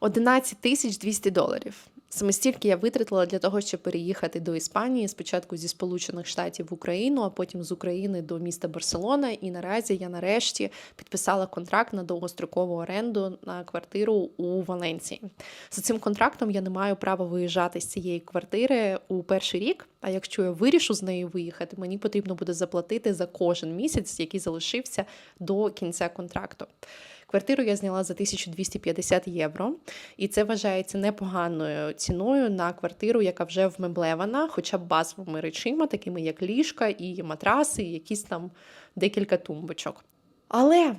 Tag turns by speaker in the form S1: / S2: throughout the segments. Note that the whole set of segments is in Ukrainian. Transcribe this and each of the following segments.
S1: 11 тисяч 200 доларів. Саме стільки я витратила для того, щоб переїхати до Іспанії, спочатку зі Сполучених Штатів в Україну, а потім з України до міста Барселона. І наразі я нарешті підписала контракт на довгострокову оренду на квартиру у Валенції. За цим контрактом я не маю права виїжджати з цієї квартири у перший рік. А якщо я вирішу з нею виїхати, мені потрібно буде заплатити за кожен місяць, який залишився до кінця контракту. Квартиру я зняла за 1250 євро, і це вважається непоганою ціною на квартиру, яка вже вмеблевана, хоча б базовими речима, такими як ліжка і матраси, і якісь там декілька тумбочок. Але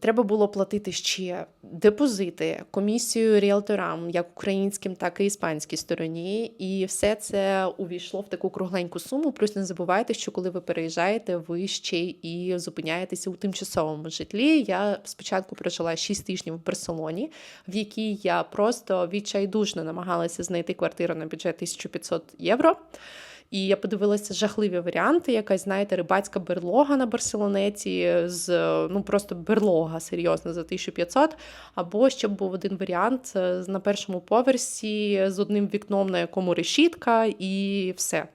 S1: треба було платити ще депозити, комісію ріелторам, як українським, так і іспанській стороні. І все це увійшло в таку кругленьку суму. Плюс не забувайте, що коли ви переїжджаєте, ви ще і зупиняєтеся у тимчасовому житлі. Я спочатку прожила 6 тижнів в Барселоні, в якій я просто відчайдушно намагалася знайти квартиру на бюджет 1500 євро. І я подивилася жахливі варіанти, якась, знаєте, рибацька берлога на Барселонеті з ну просто берлога серйозно за 1500. Або ще був один варіант е, на першому поверсі з одним вікном, на якому решітка, і все.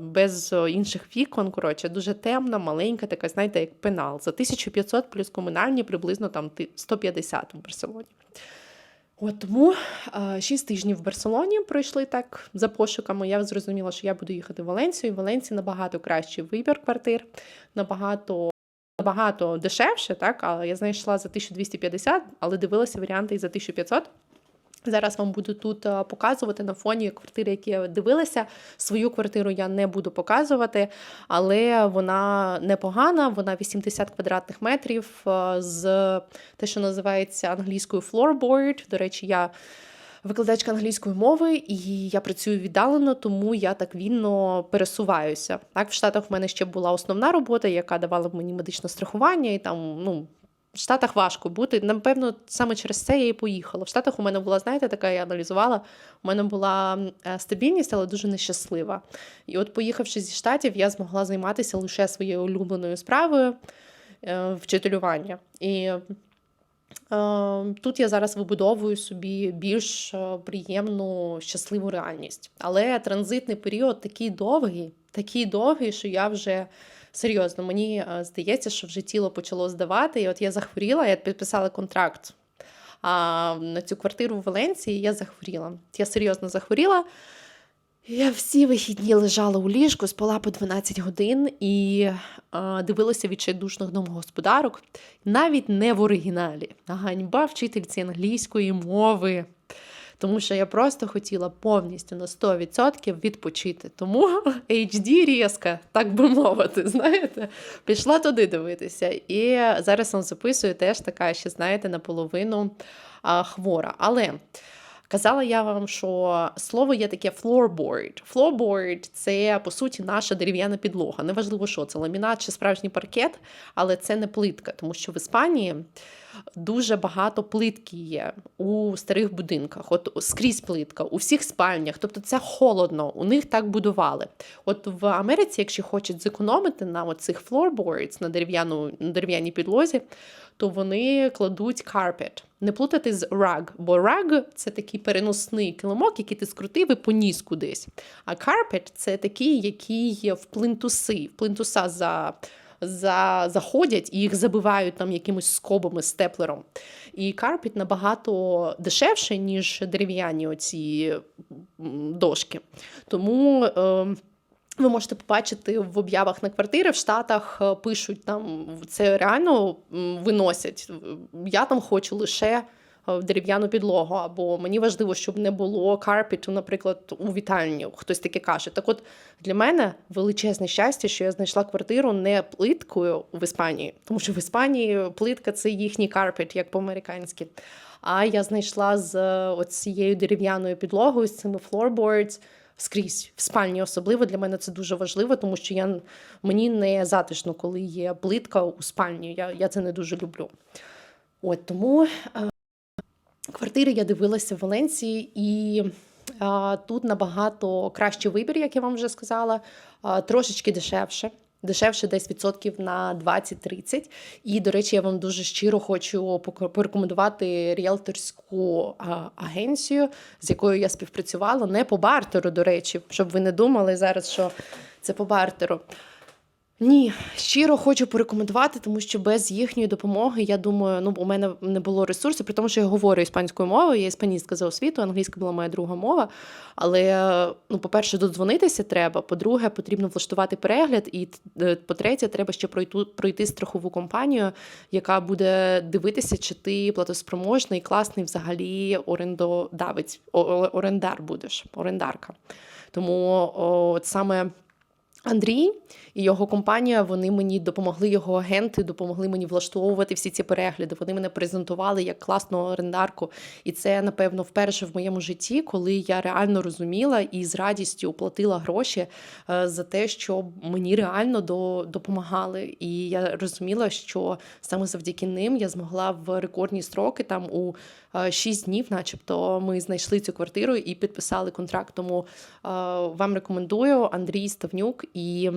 S1: Без інших вікон, коротше, дуже темна, маленька, така, знаєте, як пенал. За 1500 плюс комунальні приблизно там 150 в Барселоні. От тому шість тижнів в Барселоні пройшли так за пошуками. Я зрозуміла, що я буду їхати в Валенцію. В Валенції набагато кращий вибір квартир, набагато набагато дешевше, так, але я знайшла за 1250, але дивилася варіанти і за 1500. Зараз вам буду тут показувати на фоні квартири, які я дивилася. Свою квартиру я не буду показувати, але вона непогана, вона 80 квадратних метрів з те, що називається англійською floorboard. До речі, я викладачка англійської мови, і я працюю віддалено, тому я так вільно пересуваюся. Так, в Штатах в мене ще була основна робота, яка давала мені медичне страхування, і там, ну. В Штатах важко бути. Напевно, саме через це я і поїхала. В Штатах у мене була, знаєте, така я аналізувала. У мене була стабільність, але дуже нещаслива. І от, поїхавши зі штатів, я змогла займатися лише своєю улюбленою справою е, вчителювання. І е, тут я зараз вибудовую собі більш е, приємну, щасливу реальність. Але транзитний період такий довгий, такий довгий, що я вже. Серйозно, мені е, здається, що вже тіло почало здавати. І от я захворіла, я підписала контракт а, на цю квартиру в Валенції. Я захворіла. Я серйозно захворіла. Я всі вихідні лежала у ліжку, спала по 12 годин і а, дивилася відчайдушних домогосподарок, навіть не в оригіналі. Ганьба вчительці англійської мови тому що я просто хотіла повністю на 100% відпочити. Тому HD різка, так би мовити, знаєте, пішла туди дивитися. І зараз вам записую теж така, ще знаєте, наполовину а, хвора. Але. Казала я вам, що слово є таке floorboard. Floorboard – це, по суті, наша дерев'яна підлога. Неважливо, що це ламінат чи справжній паркет, але це не плитка, тому що в Іспанії дуже багато плитки є у старих будинках. От скрізь плитка, у всіх спальнях. Тобто це холодно, у них так будували. От в Америці, якщо хочуть зекономити на цих floorboards, на дерев'яну на дерев'яній підлозі, то вони кладуть carpet. Не плутати з rug, бо rug – це такий переносний килимок, який ти скрутив і поніс кудись. А carpet – це такий, який є в плинтуси, в плинтуса за за, заходять і їх забивають там якимось скобами, степлером. І карпіт набагато дешевше, ніж дерев'яні оці дошки. Тому. Е, ви можете побачити в об'явах на квартири в Штатах е, пишуть там це реально виносять. Я там хочу лише дерев'яну підлогу, або мені важливо, щоб не було карпіту, наприклад, у вітальні. Хтось таке каже. Так, от для мене величезне щастя, що я знайшла квартиру не плиткою в Іспанії, тому що в Іспанії плитка це їхній карпет, як по-американськи. А я знайшла з е, цією дерев'яною підлогою, з цими floorboards, Скрізь в спальні особливо для мене це дуже важливо, тому що я мені не затишно, коли є плитка у спальні. Я я це не дуже люблю. От тому е, Квартири я дивилася в Валенції, і а, тут набагато кращий вибір, як я вам вже сказала, а, трошечки дешевше. дешевше десь відсотків на 20-30. І, до речі, я вам дуже щиро хочу порекомендувати ріелторську агенцію, з якою я співпрацювала, не по бартеру, до речі, щоб ви не думали зараз, що це по бартеру. Ні, щиро хочу порекомендувати, тому що без їхньої допомоги, я думаю, ну у мене не було ресурсів, при тому, що я говорю іспанською мовою, я іспаністка за освіту, англійська була моя друга мова. Але, ну, по-перше, додзвонитися треба. По-друге, потрібно влаштувати перегляд. І е, по-третє, треба ще пройти, пройти страхову компанію, яка буде дивитися, чи ти платоспроможний, класний взагалі орендодавець, орендар будеш, орендарка. Тому от саме. Андрій і його компанія вони мені допомогли, його агенти допомогли мені влаштовувати всі ці перегляди. Вони мене презентували як класну орендарку. І це, напевно, вперше в моєму житті, коли я реально розуміла і з радістю платила гроші е, за те, що мені реально допомагали. І я розуміла, що саме завдяки ним я змогла в рекордні строки там у 6 днів, начебто, ми знайшли цю квартиру і підписали контракт. Тому е, вам рекомендую Андрій Ставнюк і.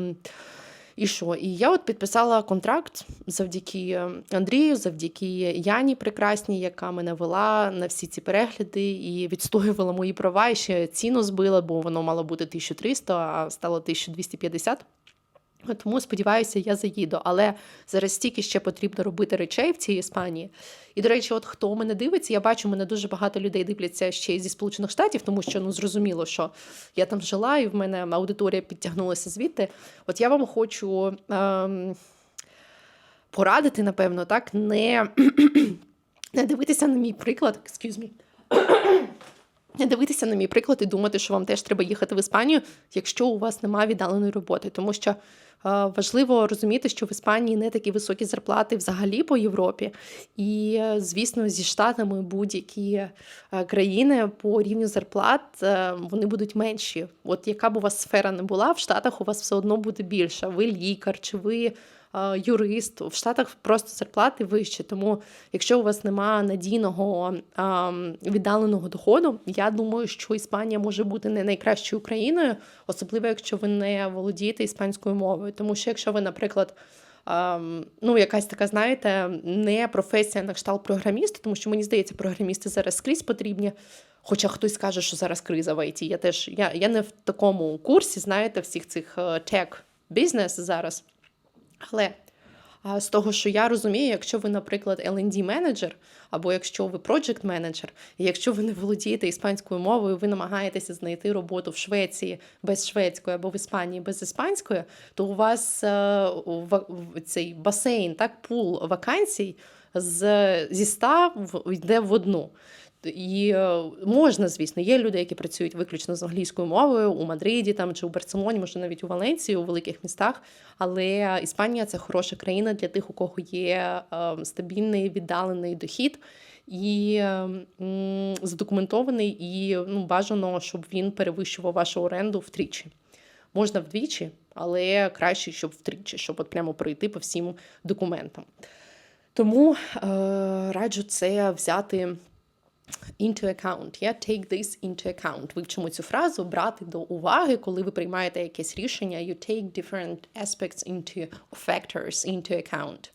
S1: І що? І я от підписала контракт завдяки Андрію, завдяки Яні Прекрасній, яка мене вела на всі ці перегляди і відстоювала мої права. І ще ціну збила, бо воно мало бути 1300, а стало 1250. Тому сподіваюся, я заїду. Але зараз стільки ще потрібно робити речей в цій Іспанії. І, до речі, от хто мене дивиться, я бачу, мене дуже багато людей дивляться ще зі Сполучених Штатів, тому що ну зрозуміло, що я там жила, і в мене аудиторія підтягнулася звідти. От я вам хочу ем, порадити, напевно, так, не, не дивитися на мій приклад. Excuse me. Не дивитися на мій приклад і думати, що вам теж треба їхати в Іспанію, якщо у вас немає віддаленої роботи. Тому що е, важливо розуміти, що в Іспанії не такі високі зарплати взагалі по Європі. І, е, звісно, зі Штатами будь-які е, країни по рівню зарплат вони будуть менші. От яка б у вас сфера не була, в Штатах у вас все одно буде більше. Ви лікар чи ви юрист. В Штатах просто зарплати вищі. Тому, якщо у вас немає надійного ем, віддаленого доходу, я думаю, що Іспанія може бути не найкращою країною, особливо якщо ви не володієте іспанською мовою. Тому що якщо ви, наприклад, ем, ну, якась така, знаєте, не професія на кшталт програміста, тому що мені здається, програмісти зараз скрізь потрібні. Хоча хтось каже, що зараз криза в ІТ. Я теж я, я не в такому курсі, знаєте, всіх цих тек бізнес зараз. Але з того, що я розумію, якщо ви, наприклад, L&D менеджер, або якщо ви project менеджер, і якщо ви не володієте іспанською мовою, ви намагаєтеся знайти роботу в Швеції без шведської або в Іспанії без іспанської, то у вас е, цей басейн, так, пул вакансій з, зі 100 в- йде в одну. І е, можна, звісно, є люди, які працюють виключно з англійською мовою у Мадриді там чи у Барселоні, може навіть у Валенції, у великих містах. Але Іспанія це хороша країна для тих, у кого є е, стабільний віддалений дохід і е, задокументований, і ну, бажано, щоб він перевищував вашу оренду втричі. Можна вдвічі, але краще, щоб втричі, щоб от прямо пройти по всім документам. Тому е, раджу це взяти into account. Yeah? Take this into account. Вивчимо цю фразу брати до уваги, коли ви приймаєте якесь рішення. You take different aspects into factors into account.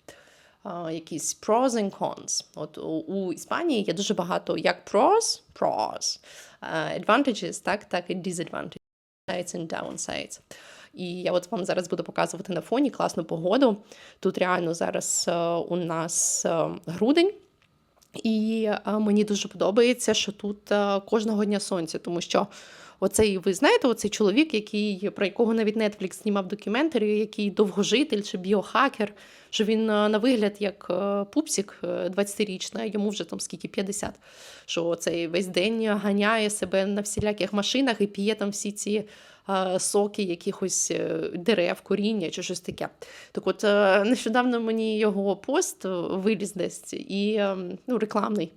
S1: Uh, якісь pros and cons. От у, у Іспанії є дуже багато як pros, pros, uh, advantages, так, так і disadvantages, sides and downsides. І я от вам зараз буду показувати на фоні класну погоду. Тут реально зараз е, у нас е, грудень. І е, мені дуже подобається, що тут е, кожного дня сонця, тому що оцей, ви знаєте, оцей чоловік, який, про якого навіть Netflix знімав документарі, який довгожитель чи біохакер, що він е, на вигляд як пупсік е, 20-річний, йому вже там скільки 50, що цей весь день ганяє себе на всіляких машинах і п'є там всі ці соки якихось е, дерев, коріння чи щось таке. Так от е, нещодавно мені його пост е, виліз десь і е, ну, рекламний.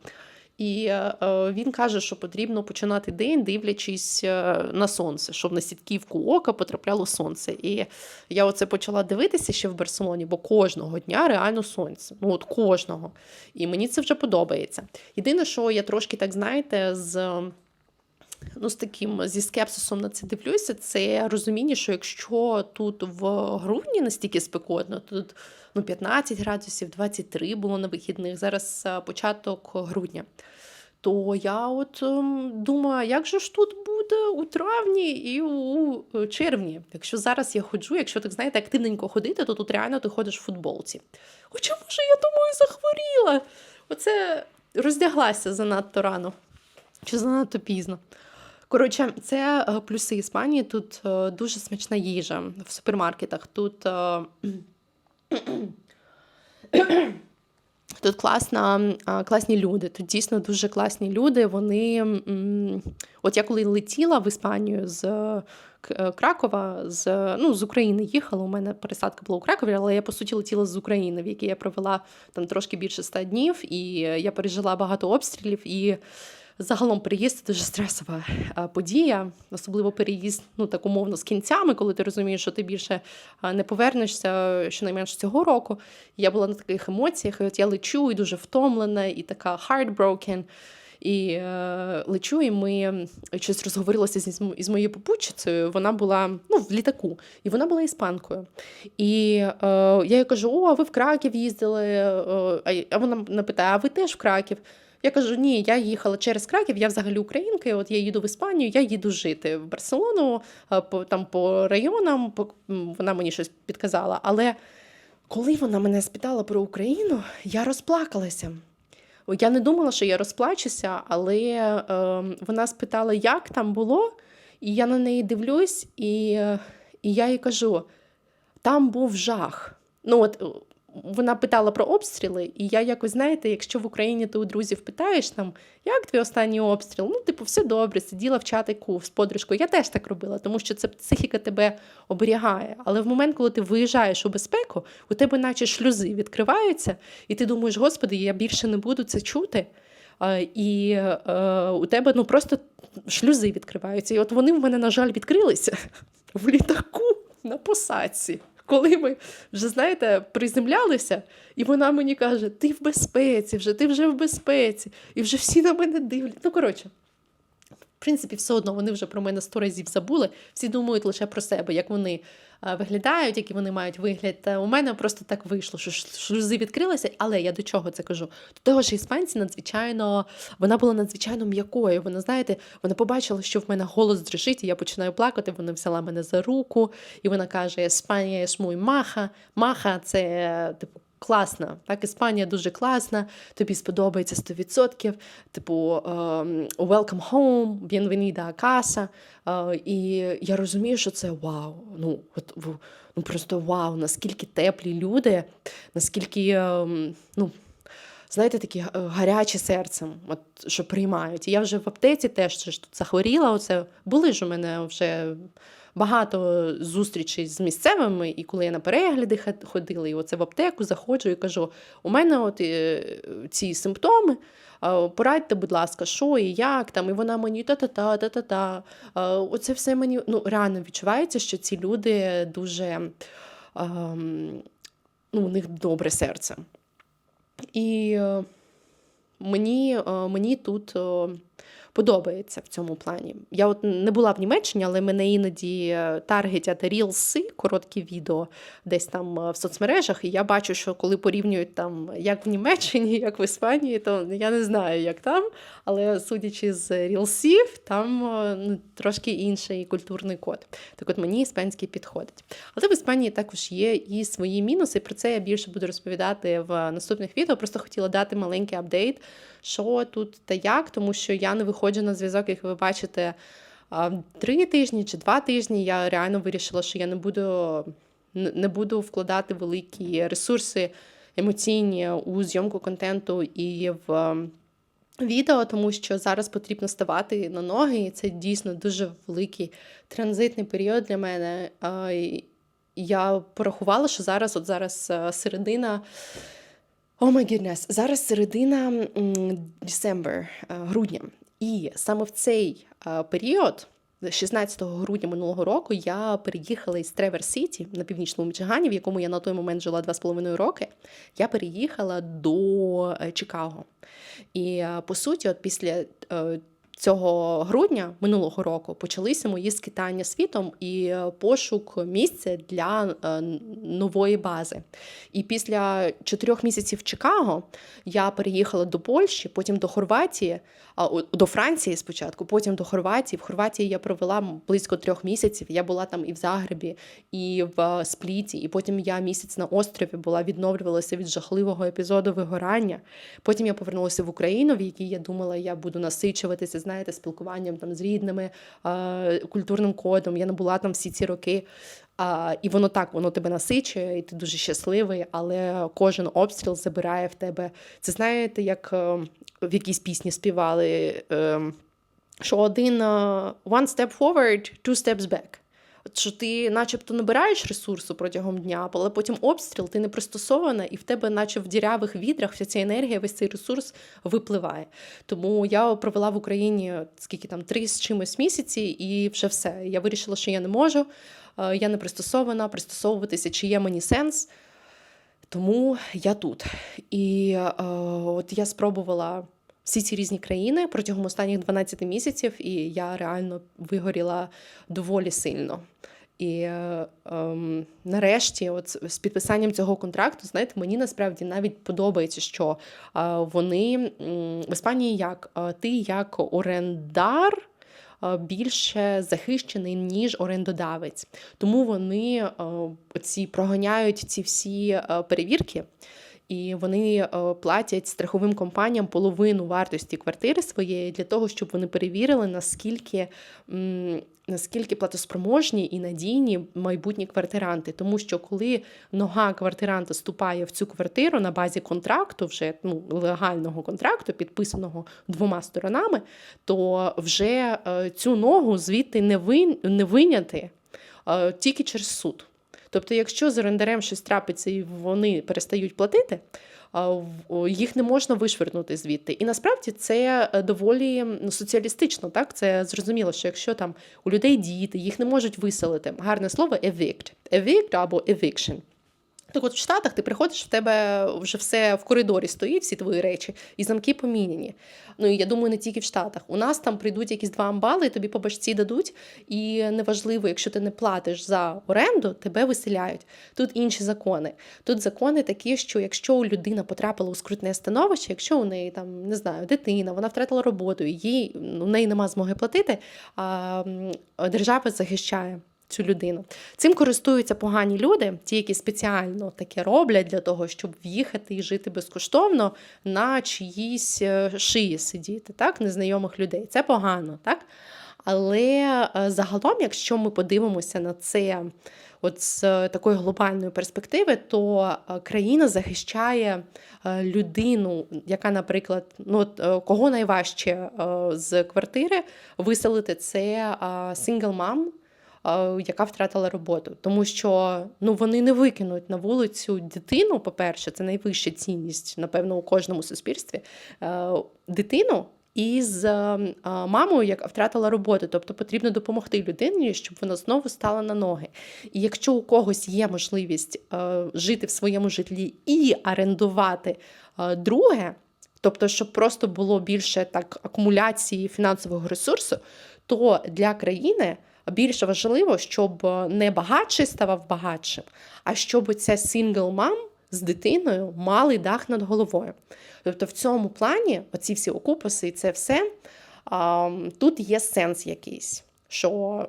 S1: І е, е, він каже, що потрібно починати день, дивлячись е, на сонце, щоб на сітківку ока потрапляло сонце. І я оце почала дивитися ще в Барселоні, бо кожного дня реально сонце. Ну от кожного. І мені це вже подобається. Єдине, що я трошки так знаєте, з ну, з таким зі скепсисом на це дивлюся, це розуміння, що якщо тут в грудні настільки спекотно, то тут ну, 15 градусів, 23 було на вихідних, зараз е, початок грудня. То я от ем, думаю, як же ж тут буде у травні і у е, червні? Якщо зараз я ходжу, якщо так знаєте, активненько ходити, то тут реально ти ходиш в футболці. Хоча, може, я думаю, захворіла. Оце роздяглася занадто рано чи занадто пізно. Коротше, це е, плюси Іспанії. Тут е, дуже смачна їжа в супермаркетах. Тут е, тут класна, класні люди. Тут дійсно дуже класні люди. Вони, От я коли летіла в Іспанію з Кракова, з ну, з України їхала. У мене пересадка була у Кракові, але я по суті летіла з України, в якій я провела там трошки більше ста днів, і я пережила багато обстрілів. і Загалом переїзд дуже стресова е, подія, особливо переїзд, ну так умовно з кінцями, коли ти розумієш, що ти більше е, не повернешся щонайменше цього року. Я була на таких емоціях, і от я лечу і дуже втомлена, і така heartbroken. І е, лечу, і ми щось розговорилися з, з моєю попутчицею. Вона була ну, в літаку, і вона була іспанкою. І е, я їй кажу: О, а ви в Краків їздили? Е, а вона мене питає, а ви теж в Краків? Я кажу, ні, я їхала через Краків, я взагалі українка, от я їду в Іспанію, я їду жити в Барселону, по, там по районам, по, вона мені щось підказала. Але коли вона мене спитала про Україну, я розплакалася. Я не думала, що я розплачуся, але е, вона спитала, як там було, і я на неї дивлюсь, і, і я їй кажу: там був жах. Ну, от вона питала про обстріли, і я якось, знаєте, якщо в Україні ти у друзів питаєш там, як твій останній обстріл? Ну, типу, все добре, сиділа в чатику з подружкою. Я теж так робила, тому що це психіка тебе оберігає. Але в момент, коли ти виїжджаєш у безпеку, у тебе наче шлюзи відкриваються, і ти думаєш, господи, я більше не буду це чути. І е, у тебе ну просто шлюзи відкриваються. І от вони в мене, на жаль, відкрилися в літаку на посадці коли ми вже, знаєте, приземлялися, і вона мені каже: Ти в безпеці, вже, ти вже в безпеці, і вже всі на мене дивляться. Ну, коротше. В принципі, все одно вони вже про мене сто разів забули. Всі думають лише про себе, як вони виглядають, які вони мають вигляд. У мене просто так вийшло, що шлюзи відкрилися, але я до чого це кажу? До того, ж, іспанці надзвичайно вона була надзвичайно м'якою. Вона, знаєте, вона побачила, що в мене голос дрижить, і я починаю плакати. Вона взяла мене за руку, і вона каже: Іспанія смуй маха. Маха це типу класна. Так, Іспанія дуже класна, тобі сподобається 100%. Типу um, welcome home, bienvenida a casa. Uh, і я розумію, що це вау. Ну, от, ну просто вау, наскільки теплі люди, наскільки, um, ну. Знаєте, такі е, гарячі серцем, от що приймають. І я вже в аптеці теж захворіла. Оце були ж у мене вже багато зустрічей з місцевими, і коли я на перегляди ходила, і оце в аптеку заходжу і кажу: у мене от е, ці симптоми. Порадьте, будь ласка, що і як там, і вона мені та-та-та, та-та-та. Оце все мені ну, реально відчувається, що ці люди дуже ну, у них добре серце. І е, мені, е, мені тут подобається в цьому плані. Я от не була в Німеччині, але мене іноді е, таргетять рілси, короткі відео десь там е, в соцмережах. І я бачу, що коли порівнюють там як в Німеччині, як в Іспанії, то я не знаю, як там. Але судячи з рілсів, там е, ну, трошки інший культурний код. Так от мені іспанський підходить. Але в Іспанії також є і свої мінуси. Про це я більше буду розповідати в наступних відео. Просто хотіла дати маленький апдейт що тут та як, тому що я не виходжу на зв'язок, як ви бачите, три тижні чи два тижні. Я реально вирішила, що я не буду, не буду вкладати великі ресурси емоційні у зйомку контенту і в. Відео, тому що зараз потрібно ставати на ноги, і це дійсно дуже великий транзитний період для мене. Я порахувала, що зараз, от зараз середина о май гіднес, зараз середина December, грудня. І саме в цей період, 16 грудня минулого року, я переїхала із Тревер Сіті на північному Мічигані, в якому я на той момент жила 2,5 роки. Я переїхала до е, Чикаго. І по суті, от після е, цього грудня минулого року почалися мої скитання світом і е, пошук місця для е, нової бази. І після чотирьох місяців Чикаго я переїхала до Польщі, потім до Хорватії, до Франції спочатку, потім до Хорватії. В Хорватії я провела близько трьох місяців. Я була там і в Загребі, і в е, Спліті, і потім я місяць на острові була, відновлювалася від жахливого епізоду вигорання. Потім я повернулася в Україну, в якій я думала, я буду насичуватися, знаєте, спілкуванням там з рідними, культурним кодом. Я не була там всі ці роки. А, і воно так, воно тебе насичує, і ти дуже щасливий, але кожен обстріл забирає в тебе. Це знаєте, як е, в якійсь пісні співали, е, що один е, one step forward, two steps back. Що ти начебто набираєш ресурсу протягом дня, але потім обстріл, ти не пристосована, і в тебе, наче в дірявих відрах, вся ця енергія, весь цей ресурс випливає. Тому я провела в Україні скільки там три з чимось місяці, і вже все. Я вирішила, що я не можу, е, я не пристосована, пристосовуватися, чи є мені сенс. Тому я тут. І е, от я спробувала всі ці різні країни протягом останніх 12 місяців, і я реально вигоріла доволі сильно. І е, ем, нарешті, от з- підписанням цього контракту, знаєте, мені насправді навіть подобається, що е, вони в Іспанії як Е, ти як орендар. е, Більше захищений ніж орендодавець, тому вони е, ці проганяють ці всі е, перевірки, і вони е, платять страховим компаніям половину вартості квартири своєї для того, щоб вони перевірили, наскільки, наскільки платоспроможні і надійні майбутні квартиранти. Тому що коли нога квартиранта ступає в цю квартиру на базі контракту, вже ну, легального контракту, підписаного двома сторонами, то вже е, цю ногу звідти не, вин, не виняти е, тільки через суд. Тобто, якщо з орендарем щось трапиться і вони перестають платити, їх не можна вишвернути звідти. І насправді це е, доволі соціалістично. Так, це зрозуміло, що якщо там у людей діти, їх не можуть виселити. Гарне слово evict. Evict або eviction. Так от в Штатах ти приходиш, в тебе вже все в коридорі стоїть, всі твої речі, і замки поміняні. Ну і я думаю, не тільки в Штатах. У нас там прийдуть якісь два амбали, і тобі по башці дадуть, і неважливо, якщо ти не платиш за оренду, тебе виселяють. Тут інші закони. Тут закони такі, що якщо людина потрапила у скрутне становище, якщо у неї там не знаю, дитина, вона втратила роботу, їй ну, у неї нема змоги платити, а держава захищає цю людину. Цим користуються погані люди, ті, які спеціально таке роблять для того, щоб в'їхати і жити безкоштовно на чиїсь е, шиї сидіти, так, незнайомих людей. Це погано, так? Але е, загалом, якщо ми подивимося на це от з е, такої глобальної перспективи, то країна захищає людину, яка, наприклад, ну от кого найважче з квартири виселити, це сингл мам, яка втратила роботу. Тому що ну, вони не викинуть на вулицю дитину, по-перше, це найвища цінність, напевно, у кожному суспільстві. е, Дитину. Із е, мамою, яка втратила роботу, тобто потрібно допомогти людині, щоб вона знову стала на ноги. І якщо у когось є можливість е, жити в своєму житлі і орендувати друге, тобто, щоб просто було більше так акумуляції фінансового ресурсу, то для країни більше важливо, щоб не багатший ставав багатшим, а щоб ця сингл мам з дитиною мали дах над головою. Тобто, в цьому плані, оці всі окупуси і це все, тут є сенс якийсь, що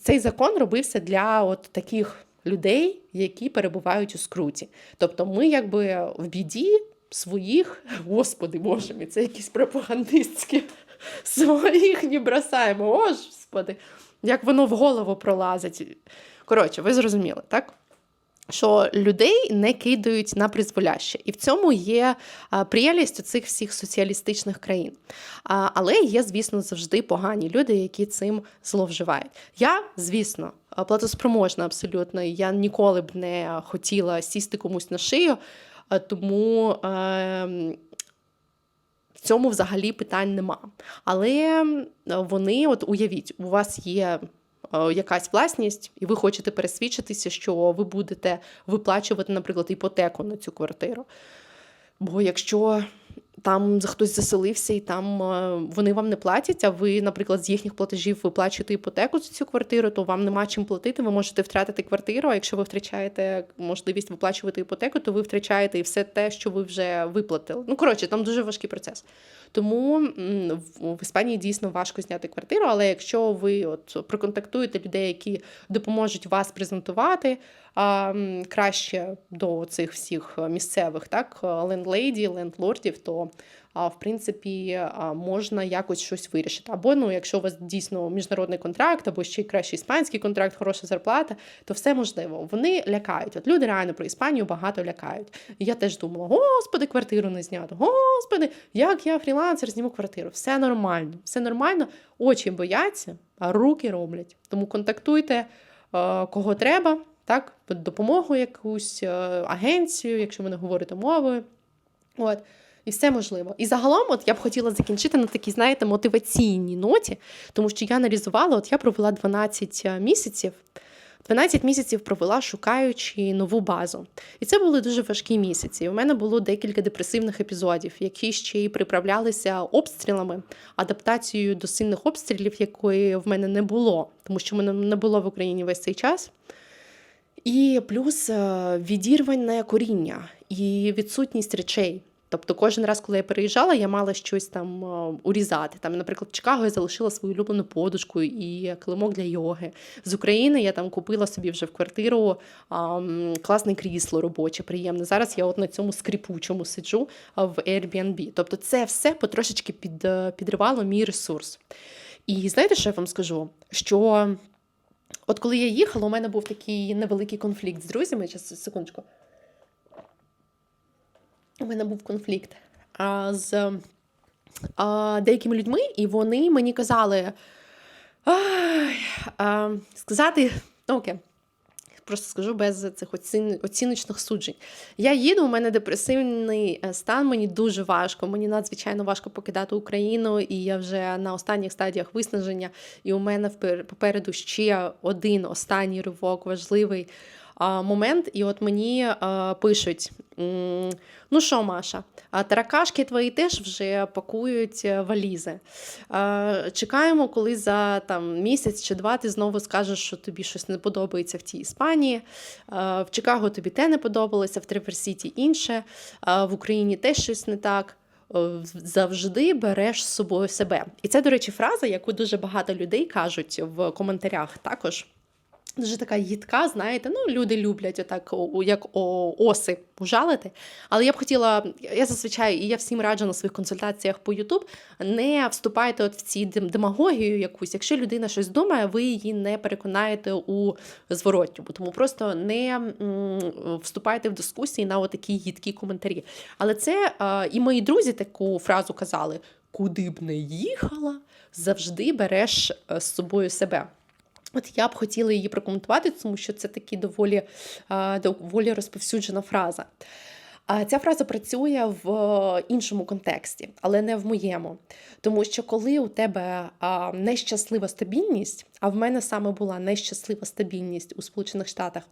S1: цей закон робився для от таких людей, які перебувають у скруті. Тобто, ми якби в біді своїх, господи Боже мій, це якісь пропагандистські своїх не бросаємо. Господи, як воно в голову пролазить. Коротше, ви зрозуміли, так? Що людей не кидають на призволяще, і в цьому є а, прелість у цих всіх соціалістичних країн. Але є, звісно, завжди погані люди, які цим зловживають. Я, звісно, платоспроможна абсолютно. Я ніколи б не хотіла сісти комусь на шию, тому. Цьому взагалі питань нема. Але вони, от уявіть, у вас є е, якась власність, і ви хочете пересвідчитися, що ви будете виплачувати, наприклад, іпотеку на цю квартиру. Бо якщо там хтось заселився, і там е, вони вам не платять. А ви, наприклад, з їхніх платежів виплачуєте іпотеку за цю квартиру, то вам нема чим платити. Ви можете втратити квартиру. А якщо ви втрачаєте можливість виплачувати іпотеку, то ви втрачаєте і все те, що ви вже виплатили. Ну коротше, там дуже важкий процес. Тому в Іспанії дійсно важко зняти квартиру. Але якщо ви от проконтактуєте людей, які допоможуть вас презентувати краще до цих всіх місцевих так лендлейді, лендлордів, то в принципі можна якось щось вирішити. Або ну, якщо у вас дійсно міжнародний контракт, або ще й кращий іспанський контракт, хороша зарплата, то все можливо. Вони лякають. От люди реально про Іспанію багато лякають. Я теж думала: господи, квартиру не знято, господи, як я фрілансер, зніму квартиру. Все нормально, все нормально. Очі бояться, а руки роблять. Тому контактуйте кого треба. Так, допомогу якусь агенцію, якщо ви не говорите мовою. От. І все можливо. І загалом, от я б хотіла закінчити на такій, знаєте, мотиваційній ноті, тому що я аналізувала, от я провела 12 е, місяців. 12 місяців провела, шукаючи нову базу. І це були дуже важкі місяці. У мене було декілька депресивних епізодів, які ще й приправлялися обстрілами, адаптацією до сильних обстрілів, якої в мене не було, тому що мене не було в Україні весь цей час. І плюс е, відірване коріння і відсутність речей. Тобто кожен раз, коли я переїжджала, я мала щось там е, урізати. Там, Наприклад, в Чикаго я залишила свою улюблену подушку і килимок для йоги. З України я там купила собі вже в квартиру а, класне крісло робоче, приємне. Зараз я от на цьому скрипучому сиджу в Airbnb. Тобто, це все потрошечки під, е, підривало мій ресурс. І знаєте, що я вам скажу? Що от коли я їхала, у мене був такий невеликий конфлікт з друзями. Зараз, секундочку у мене був конфлікт а, з а, деякими людьми, і вони мені казали а, сказати, ну окей, просто скажу без цих оціночних суджень. Я їду, у мене депресивний е, стан, мені дуже важко, мені надзвичайно важко покидати Україну, і я вже на останніх стадіях виснаження, і у мене попереду ще один останній ривок важливий момент, і от мені пишуть: ну що, Маша, таракашки твої теж вже пакують е, валізи. Чекаємо, коли за там, місяць чи два ти знову скажеш, що тобі щось не подобається в тій Іспанії. В Чикаго тобі те не подобалося, в Треверсіті інше, в Україні теж щось не так. Завжди береш з собою себе. І це, до речі, фраза, яку дуже багато людей кажуть в коментарях також. Дуже така їдка, знаєте, ну люди люблять отак, як оси ужалити. Але я б хотіла, я зазвичай і я всім раджу на своїх консультаціях по Ютуб, не вступайте от в ці демагогію якусь. Якщо людина щось думає, ви її не переконаєте у зворотньому. Тому просто не вступайте в дискусії на такі їдкі коментарі. Але це і мої друзі таку фразу казали: куди б не їхала, завжди береш е, з собою себе. От я б хотіла її прокоментувати, тому що це такі доволі доволі розповсюджена фраза. Ця фраза працює в іншому контексті, але не в моєму. Тому що коли у тебе нещаслива стабільність, а в мене саме була нещаслива стабільність у Сполучених Штатах,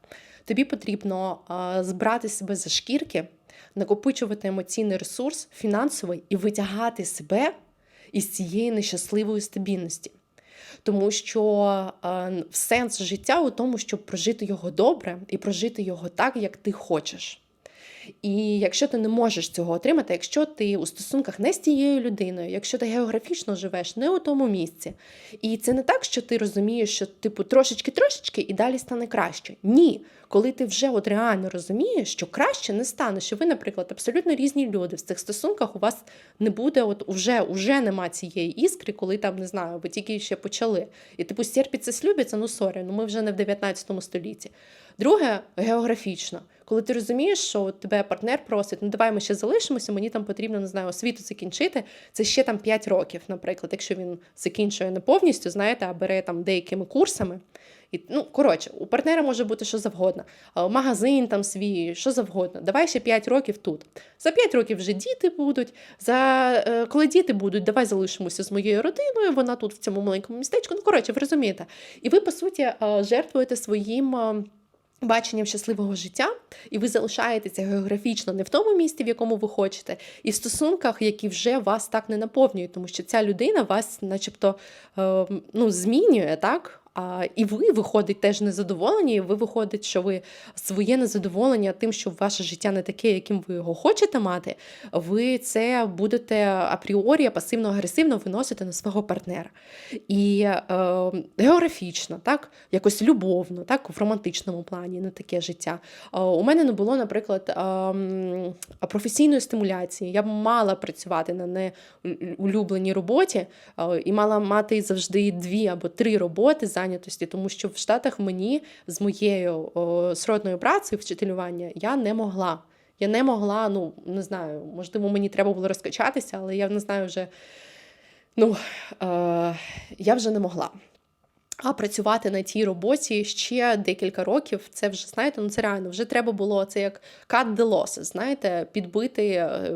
S1: тобі потрібно збрати себе за шкірки, накопичувати емоційний ресурс, фінансовий і витягати себе із цієї нещасливої стабільності тому що е, сенс життя у тому, щоб прожити його добре і прожити його так, як ти хочеш. І якщо ти не можеш цього отримати, якщо ти у стосунках не з тією людиною, якщо ти географічно живеш не у тому місці, і це не так, що ти розумієш, що типу трошечки-трошечки і далі стане краще. Ні, коли ти вже от реально розумієш, що краще не стане, що ви, наприклад, абсолютно різні люди в цих стосунках у вас не буде, от уже уже нема цієї іскри, коли там не знаю, ви тільки ще почали. І типу стерпіться, слюбиться, ну сорі, ну ми вже не в 19 столітті. Друге, географічно, коли ти розумієш, що тебе партнер просить, ну давай ми ще залишимося, мені там потрібно не знаю, освіту закінчити. Це ще там 5 років, наприклад, якщо він закінчує не повністю, знаєте, а бере там деякими курсами. І, Ну, коротше, у партнера може бути що завгодно, магазин там свій, що завгодно. Давай ще 5 років тут. За 5 років вже діти будуть. За е, коли діти будуть, давай залишимося з моєю родиною. Вона тут в цьому маленькому містечку. Ну, коротше, ви розумієте. І ви, по суті, жертвуєте своїм баченням щасливого життя, і ви залишаєтеся географічно не в тому місці, в якому ви хочете, і в стосунках, які вже вас так не наповнюють, тому що ця людина вас, начебто, е, ну, змінює, так? А, І ви виходить теж незадоволені, і ви виходить, що ви своє незадоволення тим, що ваше життя не таке, яким ви його хочете мати, ви це будете апріорі пасивно-агресивно виносити на свого партнера. І е, географічно, так, якось любовно, так, в романтичному плані, не таке життя. Е, у мене не було, наприклад, е, професійної стимуляції. Я мала працювати на неулюбленій роботі е, і мала мати завжди дві або три роботи зайнятості, тому що в Штатах мені з моєю о, сродною працею вчителювання я не могла. Я не могла, ну не знаю, можливо, мені треба було розкачатися, але я не знаю вже. Ну, е, я вже не могла. А працювати на тій роботі ще декілька років, це вже знаєте, ну це реально вже треба було це як cut the losses, знаєте, підбити е,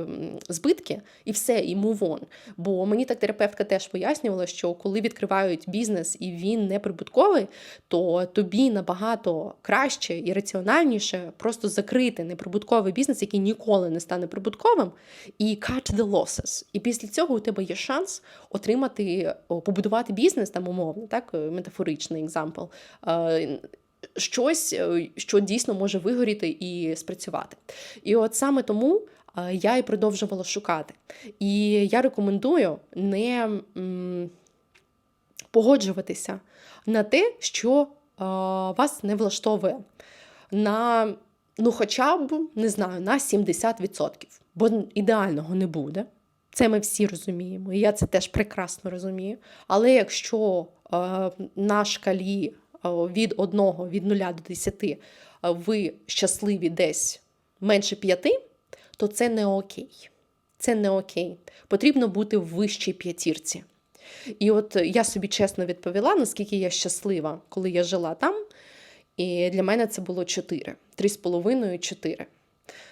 S1: збитки і все, і move on. Бо мені так терапевтка теж пояснювала, що коли відкривають бізнес і він не прибутковий, то тобі набагато краще і раціональніше просто закрити неприбутковий бізнес, який ніколи не стане прибутковим, і cut the losses. І після цього у тебе є шанс отримати, побудувати бізнес там умовно, так метафоричний екзампл, щось, е, що дійсно може вигоріти і спрацювати. І от саме тому е, я і продовжувала шукати. І я рекомендую не погоджуватися на те, що е, вас не влаштовує. На ну, хоча б не знаю, на 70%, бо ідеального не буде. Це ми всі розуміємо, і я це теж прекрасно розумію. Але якщо Е, на шкалі е, від 1, від 0 до 10 е, ви щасливі десь менше 5, то це не окей. Це не окей. Потрібно бути в вищій п'ятірці. І от я собі чесно відповіла, наскільки я щаслива, коли я жила там. І для мене це було 4, 3,5, 4.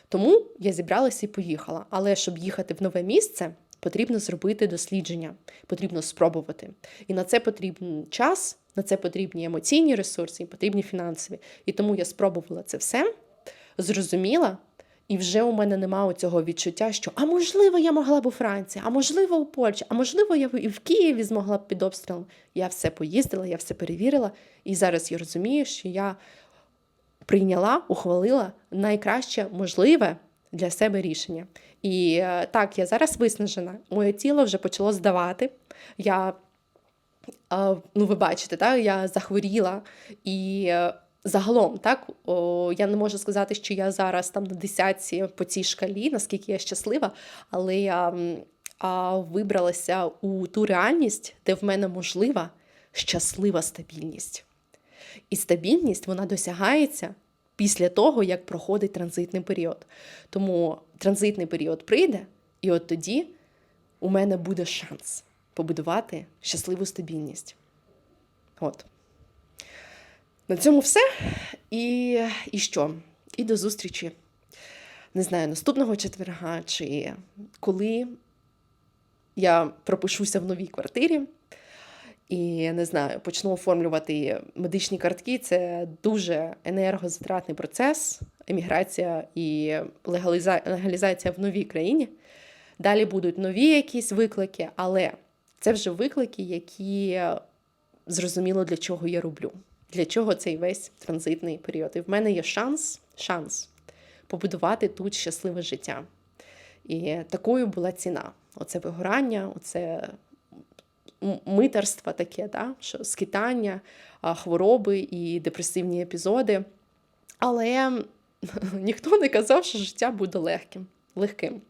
S1: Тому я зібралася і поїхала. Але щоб їхати в нове місце, потрібно зробити дослідження, потрібно спробувати. І на це потрібен час, на це потрібні емоційні ресурси, і потрібні фінансові. І тому я спробувала це все, зрозуміла. І вже у мене немає цього відчуття, що а можливо, я могла б у Франції, а можливо, у Польщі, а можливо, я б і в Києві змогла б під обстрілом. Я все поїздила, я все перевірила. І зараз я розумію, що я прийняла, ухвалила найкраще можливе для себе рішення. І е, так, я зараз виснажена, моє тіло вже почало здавати. Я, ну, ви бачите, так, я захворіла і. Е, загалом, так, о, я не можу сказати, що я зараз там на десятці по цій шкалі, наскільки я щаслива, але я а, вибралася у ту реальність, де в мене можлива щаслива стабільність. І стабільність вона досягається після того, як проходить транзитний період. Тому транзитний період прийде, і от тоді у мене буде шанс побудувати щасливу стабільність. От. На цьому все. І, І що? І до зустрічі. Не знаю, наступного четверга, чи коли я пропишуся в новій квартирі. І не знаю, почну оформлювати медичні картки. Це дуже енергозатратний процес, еміграція і легалізація в новій країні. Далі будуть нові якісь виклики, але це вже виклики, які зрозуміло, для чого я роблю, для чого цей весь транзитний період. І в мене є шанс, шанс побудувати тут щасливе життя. І такою була ціна. Оце вигорання, оце митерства таке, да? що скитання, хвороби і депресивні епізоди. Але ніхто не казав, що життя буде легким. легким.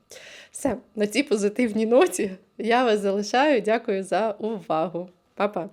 S1: Все, на цій позитивній ноті я вас залишаю. Дякую за увагу. Па-па!